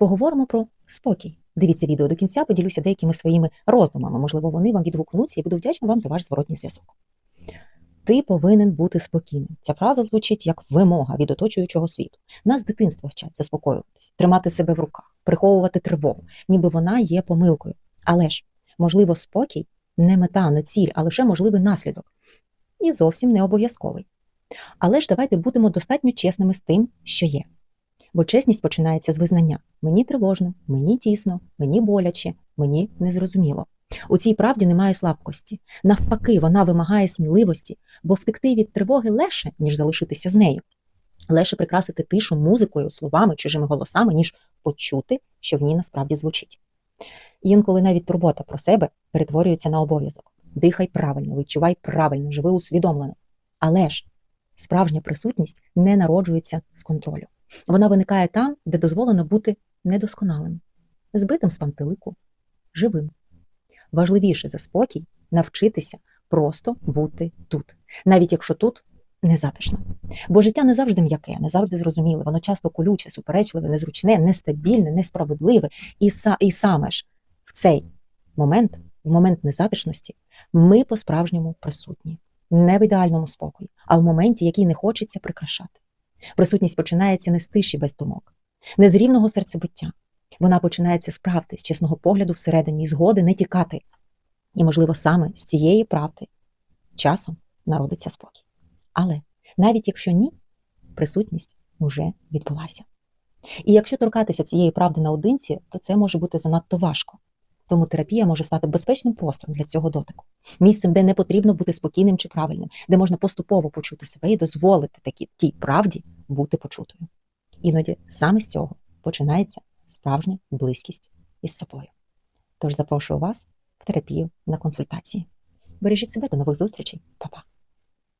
Поговоримо про спокій. Дивіться відео до кінця, поділюся деякими своїми роздумами. Можливо, вони вам відгукнуться і буду вдячна вам за ваш зворотній зв'язок. Ти повинен бути спокійним. Ця фраза звучить як вимога від оточуючого світу. Нас дитинства вчать заспокоюватись, тримати себе в руках, приховувати тривогу, ніби вона є помилкою. Але ж, можливо, спокій не мета, не ціль, а лише можливий наслідок. І зовсім не обов'язковий. Але ж давайте будемо достатньо чесними з тим, що є. Бо чесність починається з визнання: мені тривожно, мені тісно, мені боляче, мені незрозуміло. У цій правді немає слабкості. Навпаки, вона вимагає сміливості, бо втекти від тривоги легше, ніж залишитися з нею. Легше прикрасити тишу музикою, словами, чужими голосами, ніж почути, що в ній насправді звучить. Інколи навіть турбота про себе перетворюється на обов'язок. Дихай правильно, відчувай правильно, живи усвідомлено. Але ж справжня присутність не народжується з контролю. Вона виникає там, де дозволено бути недосконалим, збитим з пантелику, живим. Важливіше за спокій навчитися просто бути тут, навіть якщо тут незатишно. Бо життя не завжди м'яке, не завжди зрозуміле, воно часто колюче, суперечливе, незручне, нестабільне, несправедливе. І, са, і саме ж в цей момент, в момент незатишності, ми по-справжньому присутні, не в ідеальному спокої, а в моменті, який не хочеться прикрашати. Присутність починається не з тиші без думок, не з рівного серцебиття. Вона починається з правди, з чесного погляду всередині, згоди не тікати. І, можливо, саме з цієї правди часом народиться спокій. Але навіть якщо ні, присутність уже відбулася. І якщо торкатися цієї правди наодинці, то це може бути занадто важко. Тому терапія може стати безпечним простором для цього дотику, місцем, де не потрібно бути спокійним чи правильним, де можна поступово почути себе і дозволити такі тій правді бути почутою. Іноді саме з цього починається справжня близькість із собою. Тож запрошую вас в терапію на консультації. Бережіть себе до нових зустрічей, Па-па!